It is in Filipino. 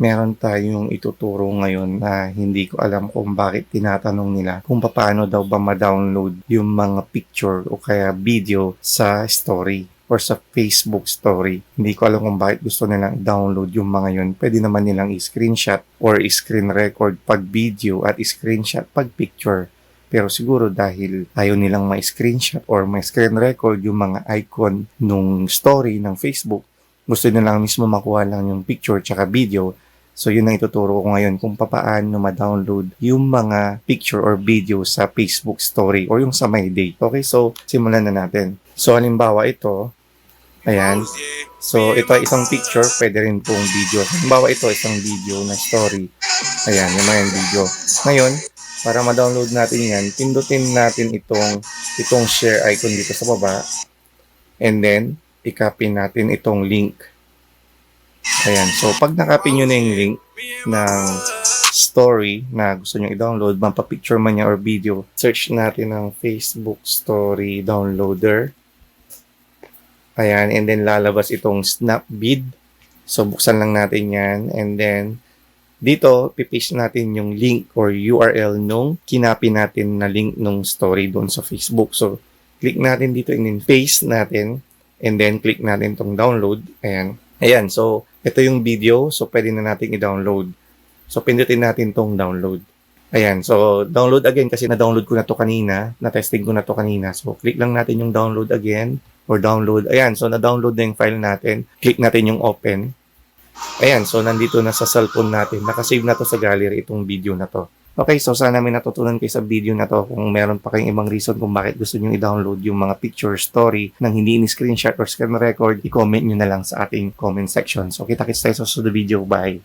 meron tayong ituturo ngayon na hindi ko alam kung bakit tinatanong nila kung paano daw ba ma-download yung mga picture o kaya video sa story or sa Facebook story. Hindi ko alam kung bakit gusto nilang download yung mga yun. Pwede naman nilang i-screenshot or i-screen record pag video at i-screenshot pag picture. Pero siguro dahil ayaw nilang ma-screenshot or ma-screen record yung mga icon nung story ng Facebook, gusto nilang mismo makuha lang yung picture tsaka video. So yun ang ituturo ko ngayon kung paano ma-download yung mga picture or video sa Facebook story or yung sa My Day. Okay, so simulan na natin. So halimbawa ito, ayan. So ito ay isang picture, pwede rin pong video. Halimbawa ito isang video na story. Ayan, yung mga video. Ngayon, para ma-download natin yan, pindutin natin itong itong share icon dito sa baba. And then, i-copy natin itong link. Ayan. So, pag nakopy nyo na yung link ng story na gusto nyo i-download, mapapicture man niya or video, search natin ng Facebook Story Downloader. Ayan. And then, lalabas itong Snapbid. So, buksan lang natin yan. And then, dito, pipaste natin yung link or URL nung kinapi natin na link nung story doon sa Facebook. So, click natin dito and then paste natin and then click natin tong download. Ayan. Ayan. So, ito yung video. So, pwede na natin i-download. So, pindutin natin tong download. Ayan. So, download again kasi na-download ko na to kanina. Na-testing ko na to kanina. So, click lang natin yung download again or download. Ayan. So, na-download na yung file natin. Click natin yung open. Ayan, so nandito na sa cellphone natin. Nakasave na to sa gallery itong video na to. Okay, so sana may natutunan kayo sa video na to. Kung meron pa kayong ibang reason kung bakit gusto nyo i-download yung mga picture story nang hindi ni-screenshot or screen record, i-comment nyo na lang sa ating comment section. So kita-kits tayo sa susunod video. Bye!